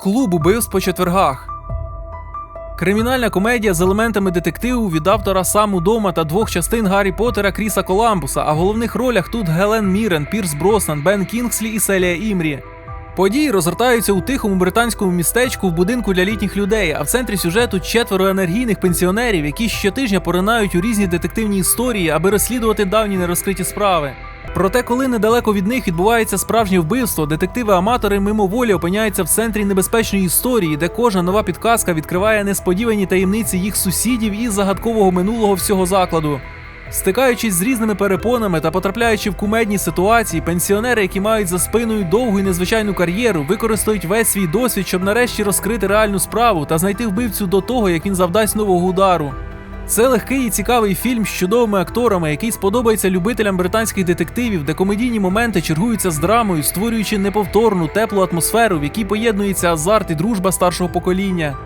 Клуб убивств по четвергах. Кримінальна комедія з елементами детективу від автора саму дома та двох частин Гаррі Поттера Кріса Коламбуса, а в головних ролях тут Гелен Мірен, Пірс Броснан, Бен Кінгслі і Селія Імрі. Події розгортаються у тихому британському містечку в будинку для літніх людей, а в центрі сюжету четверо енергійних пенсіонерів, які щотижня поринають у різні детективні історії, аби розслідувати давні нерозкриті справи. Проте, коли недалеко від них відбувається справжнє вбивство, детективи-аматори мимоволі опиняються в центрі небезпечної історії, де кожна нова підказка відкриває несподівані таємниці їх сусідів і загадкового минулого всього закладу. Стикаючись з різними перепонами та потрапляючи в кумедні ситуації, пенсіонери, які мають за спиною довгу і незвичайну кар'єру, використають весь свій досвід, щоб нарешті розкрити реальну справу та знайти вбивцю до того, як він завдасть нового удару. Це легкий і цікавий фільм з чудовими акторами, який сподобається любителям британських детективів, де комедійні моменти чергуються з драмою, створюючи неповторну теплу атмосферу, в якій поєднується азарт і дружба старшого покоління.